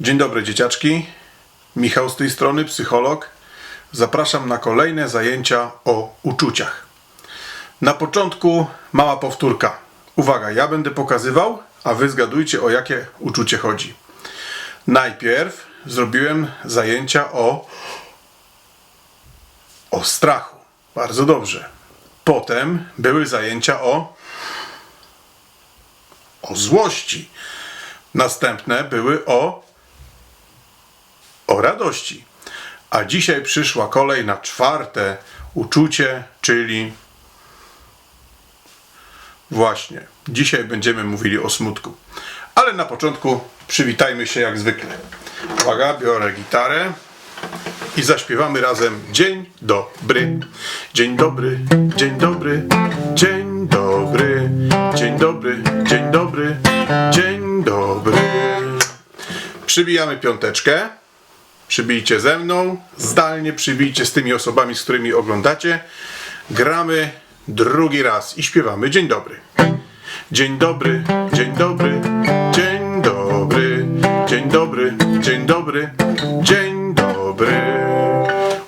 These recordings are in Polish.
Dzień dobry dzieciaczki. Michał z tej strony, psycholog. Zapraszam na kolejne zajęcia o uczuciach. Na początku mała powtórka. Uwaga, ja będę pokazywał, a wy zgadujcie o jakie uczucie chodzi. Najpierw zrobiłem zajęcia o o strachu. Bardzo dobrze. Potem były zajęcia o o złości. Następne były o o radości. A dzisiaj przyszła kolej na czwarte uczucie, czyli właśnie, dzisiaj będziemy mówili o smutku. Ale na początku przywitajmy się jak zwykle. Uwaga, biorę gitarę i zaśpiewamy razem Dzień dobry, dzień dobry, dzień dobry, dzień dobry, dzień dobry, dzień dobry, dzień dobry. Przybijamy piąteczkę. Przybijcie ze mną, zdalnie przybijcie z tymi osobami, z którymi oglądacie. Gramy drugi raz i śpiewamy Dzień dobry. Dzień dobry, dzień dobry, dzień dobry, dzień dobry, dzień dobry, dzień dobry.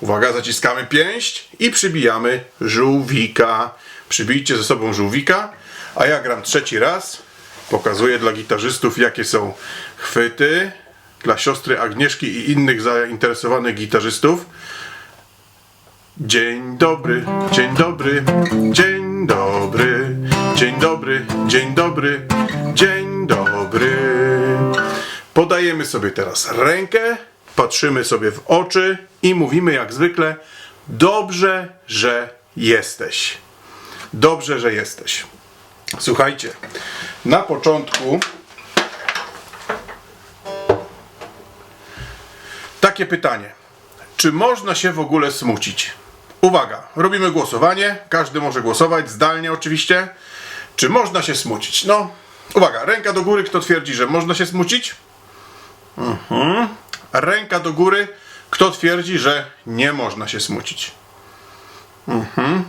Uwaga, zaciskamy pięść i przybijamy żółwika. Przybijcie ze sobą żółwika, a ja gram trzeci raz. Pokazuję dla gitarzystów, jakie są chwyty. Dla siostry Agnieszki i innych zainteresowanych gitarzystów. Dzień dobry, dzień dobry, dzień dobry, dzień dobry, dzień dobry, dzień dobry. Podajemy sobie teraz rękę, patrzymy sobie w oczy i mówimy jak zwykle: Dobrze, że jesteś. Dobrze, że jesteś. Słuchajcie, na początku takie pytanie. Czy można się w ogóle smucić? Uwaga, robimy głosowanie. Każdy może głosować, zdalnie oczywiście. Czy można się smucić? No, uwaga, ręka do góry, kto twierdzi, że można się smucić? Mhm. Ręka do góry, kto twierdzi, że nie można się smucić? Mhm.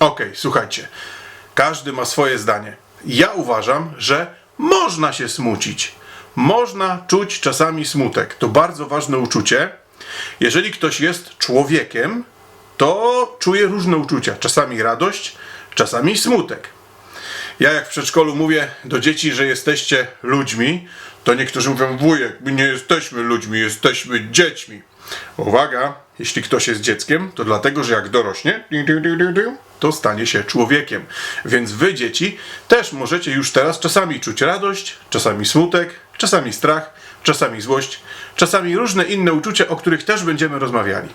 Okej, słuchajcie. Każdy ma swoje zdanie. Ja uważam, że można się smucić. Można czuć czasami smutek. To bardzo ważne uczucie. Jeżeli ktoś jest człowiekiem, to czuje różne uczucia. Czasami radość, czasami smutek. Ja jak w przedszkolu mówię do dzieci, że jesteście ludźmi, to niektórzy mówią, wujek, my nie jesteśmy ludźmi, jesteśmy dziećmi. Uwaga, jeśli ktoś jest dzieckiem, to dlatego, że jak dorośnie, to stanie się człowiekiem. Więc wy, dzieci, też możecie już teraz czasami czuć radość, czasami smutek, czasami strach, czasami złość, czasami różne inne uczucia, o których też będziemy rozmawiali.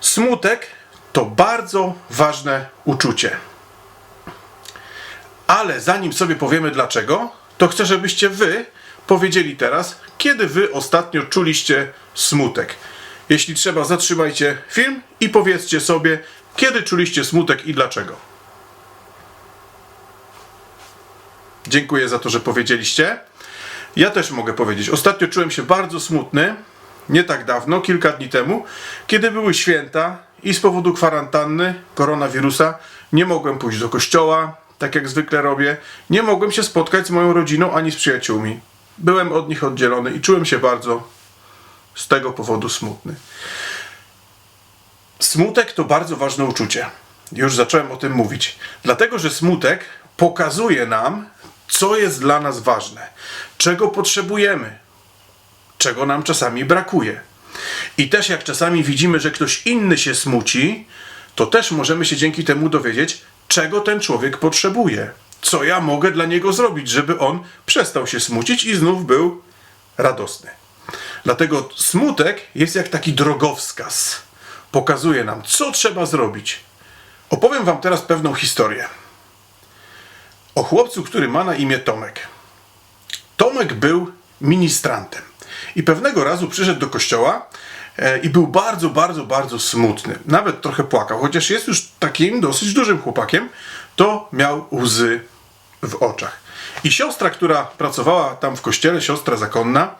Smutek to bardzo ważne uczucie. Ale zanim sobie powiemy dlaczego, to chcę, żebyście wy powiedzieli teraz, kiedy wy ostatnio czuliście smutek. Jeśli trzeba, zatrzymajcie film i powiedzcie sobie, kiedy czuliście smutek i dlaczego. Dziękuję za to, że powiedzieliście. Ja też mogę powiedzieć. Ostatnio czułem się bardzo smutny, nie tak dawno, kilka dni temu, kiedy były święta i z powodu kwarantanny, koronawirusa, nie mogłem pójść do kościoła, tak jak zwykle robię. Nie mogłem się spotkać z moją rodziną ani z przyjaciółmi. Byłem od nich oddzielony i czułem się bardzo z tego powodu smutny. Smutek to bardzo ważne uczucie. Już zacząłem o tym mówić. Dlatego, że smutek pokazuje nam, co jest dla nas ważne, czego potrzebujemy, czego nam czasami brakuje. I też jak czasami widzimy, że ktoś inny się smuci, to też możemy się dzięki temu dowiedzieć, czego ten człowiek potrzebuje. Co ja mogę dla niego zrobić, żeby on przestał się smucić i znów był radosny. Dlatego smutek jest jak taki drogowskaz. Pokazuje nam, co trzeba zrobić. Opowiem Wam teraz pewną historię. O chłopcu, który ma na imię Tomek. Tomek był ministrantem. I pewnego razu przyszedł do kościoła e, i był bardzo, bardzo, bardzo smutny. Nawet trochę płakał. Chociaż jest już takim dosyć dużym chłopakiem, to miał łzy w oczach. I siostra, która pracowała tam w kościele, siostra zakonna,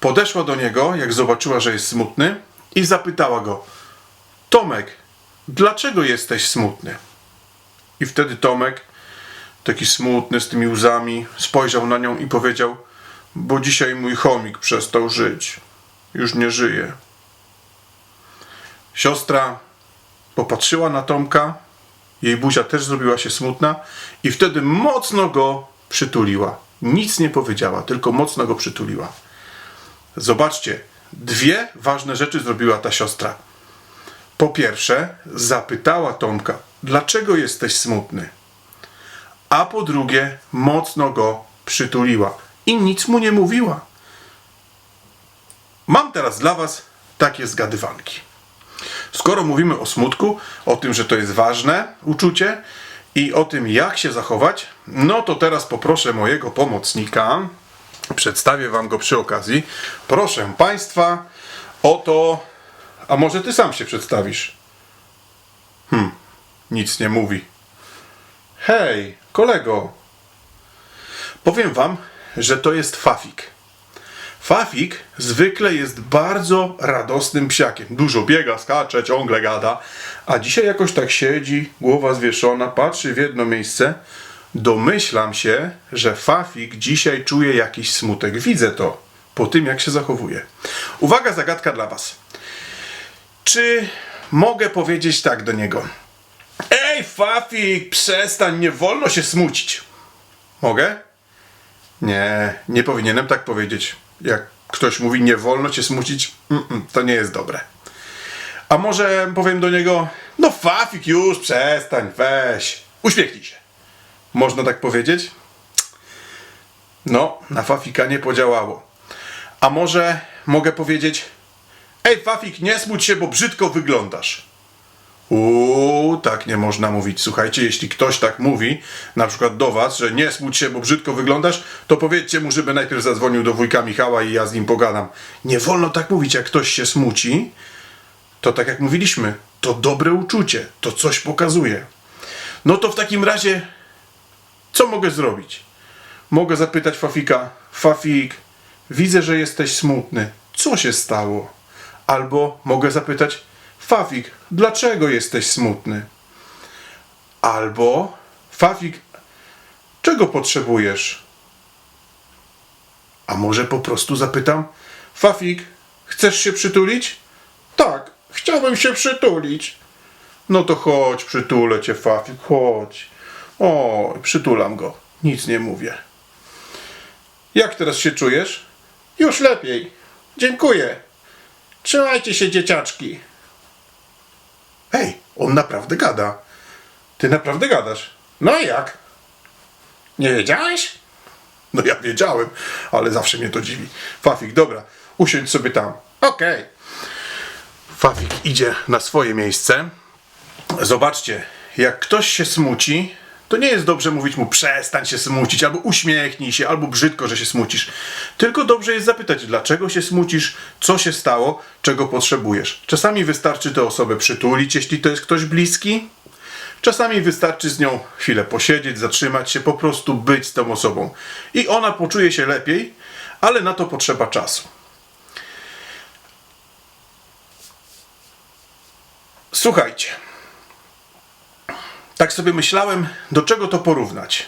podeszła do niego, jak zobaczyła, że jest smutny, i zapytała go: Tomek, dlaczego jesteś smutny? I wtedy Tomek, taki smutny, z tymi łzami, spojrzał na nią i powiedział: bo dzisiaj mój chomik przestał żyć. Już nie żyje. Siostra popatrzyła na Tomka, jej buzia też zrobiła się smutna i wtedy mocno go przytuliła. Nic nie powiedziała, tylko mocno go przytuliła. Zobaczcie, dwie ważne rzeczy zrobiła ta siostra. Po pierwsze, zapytała Tomka, dlaczego jesteś smutny? A po drugie, mocno go przytuliła i nic mu nie mówiła. Mam teraz dla Was takie zgadywanki. Skoro mówimy o smutku, o tym, że to jest ważne uczucie i o tym, jak się zachować, no to teraz poproszę mojego pomocnika. Przedstawię Wam go przy okazji. Proszę Państwa, oto. A może Ty sam się przedstawisz? Hmm, nic nie mówi. Hej, kolego. Powiem Wam, że to jest Fafik. Fafik zwykle jest bardzo radosnym psiakiem. Dużo biega, skacze, ciągle gada. A dzisiaj jakoś tak siedzi, głowa zwieszona, patrzy w jedno miejsce. Domyślam się, że Fafik dzisiaj czuje jakiś smutek. Widzę to po tym, jak się zachowuje. Uwaga, zagadka dla Was. Czy mogę powiedzieć tak do niego? Fafik, przestań, nie wolno się smucić. Mogę? Nie, nie powinienem tak powiedzieć. Jak ktoś mówi, nie wolno cię smucić, to nie jest dobre. A może powiem do niego, no Fafik już, przestań, weź, uśmiechnij się. Można tak powiedzieć? No, na Fafika nie podziałało. A może mogę powiedzieć, ej Fafik, nie smuć się, bo brzydko wyglądasz. Uuu, tak nie można mówić. Słuchajcie, jeśli ktoś tak mówi, na przykład do was, że nie smuć się, bo brzydko wyglądasz, to powiedzcie mu, żeby najpierw zadzwonił do wujka Michała i ja z nim pogadam. Nie wolno tak mówić, jak ktoś się smuci, to tak jak mówiliśmy, to dobre uczucie, to coś pokazuje. No to w takim razie, co mogę zrobić? Mogę zapytać Fafika, Fafik, widzę, że jesteś smutny. Co się stało? Albo mogę zapytać, Fafik, dlaczego jesteś smutny? Albo Fafik, czego potrzebujesz? A może po prostu zapytam, Fafik, chcesz się przytulić? Tak, chciałbym się przytulić. No to chodź, przytulę cię, Fafik, chodź. O, przytulam go, nic nie mówię. Jak teraz się czujesz? Już lepiej. Dziękuję. Trzymajcie się, dzieciaczki. On naprawdę gada. Ty naprawdę gadasz. No i jak? Nie wiedziałeś? No ja wiedziałem, ale zawsze mnie to dziwi. Fafik, dobra, usiądź sobie tam. Okej. Fafik idzie na swoje miejsce. Zobaczcie, jak ktoś się smuci, to nie jest dobrze mówić mu przestań się smucić, albo uśmiechnij się, albo brzydko, że się smucisz. Tylko dobrze jest zapytać, dlaczego się smucisz, co się stało, czego potrzebujesz. Czasami wystarczy tę osobę przytulić, jeśli to jest ktoś bliski. Czasami wystarczy z nią chwilę posiedzieć, zatrzymać się, po prostu być z tą osobą. I ona poczuje się lepiej, ale na to potrzeba czasu. Słuchajcie. Tak sobie myślałem, do czego to porównać.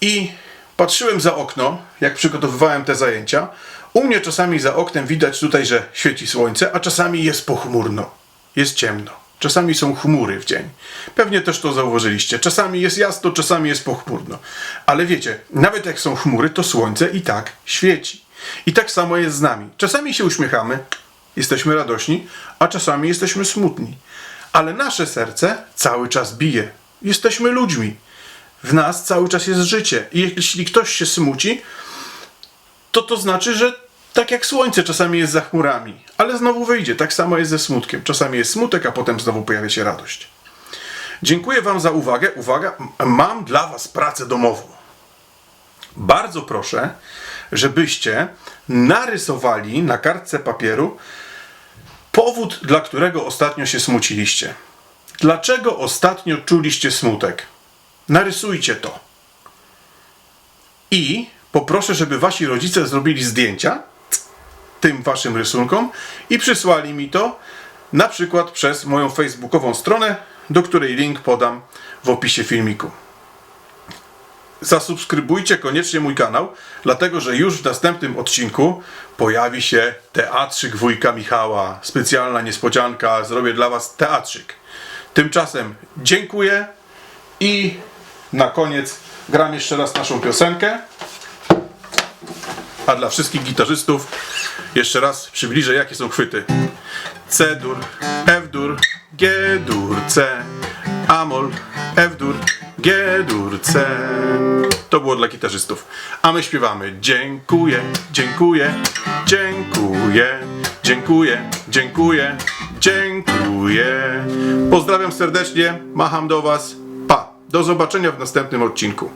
I patrzyłem za okno, jak przygotowywałem te zajęcia. U mnie czasami za oknem widać tutaj, że świeci słońce, a czasami jest pochmurno, jest ciemno. Czasami są chmury w dzień. Pewnie też to zauważyliście. Czasami jest jasno, czasami jest pochmurno. Ale wiecie, nawet jak są chmury, to słońce i tak świeci. I tak samo jest z nami. Czasami się uśmiechamy, jesteśmy radośni, a czasami jesteśmy smutni. Ale nasze serce cały czas bije. Jesteśmy ludźmi. W nas cały czas jest życie. I jeśli ktoś się smuci, to to znaczy, że tak jak słońce czasami jest za chmurami, ale znowu wyjdzie. Tak samo jest ze smutkiem. Czasami jest smutek, a potem znowu pojawia się radość. Dziękuję Wam za uwagę. Uwaga, mam dla Was pracę domową. Bardzo proszę, żebyście narysowali na kartce papieru powód, dla którego ostatnio się smuciliście. Dlaczego ostatnio czuliście smutek? Narysujcie to. I poproszę, żeby wasi rodzice zrobili zdjęcia tym waszym rysunkom i przysłali mi to na przykład przez moją facebookową stronę, do której link podam w opisie filmiku. Zasubskrybujcie koniecznie mój kanał, dlatego że już w następnym odcinku pojawi się teatrzyk wujka Michała. Specjalna niespodzianka, zrobię dla Was teatrzyk. Tymczasem dziękuję i na koniec gram jeszcze raz naszą piosenkę. A dla wszystkich gitarzystów jeszcze raz przybliżę jakie są chwyty. C-dur, F-dur, G-dur, C, Amol, F-dur, G-dur, C. To było dla gitarzystów. A my śpiewamy dziękuję, dziękuję, dziękuję, dziękuję, dziękuję, dziękuję. Pozdrawiam serdecznie, macham do Was. Pa! Do zobaczenia w następnym odcinku.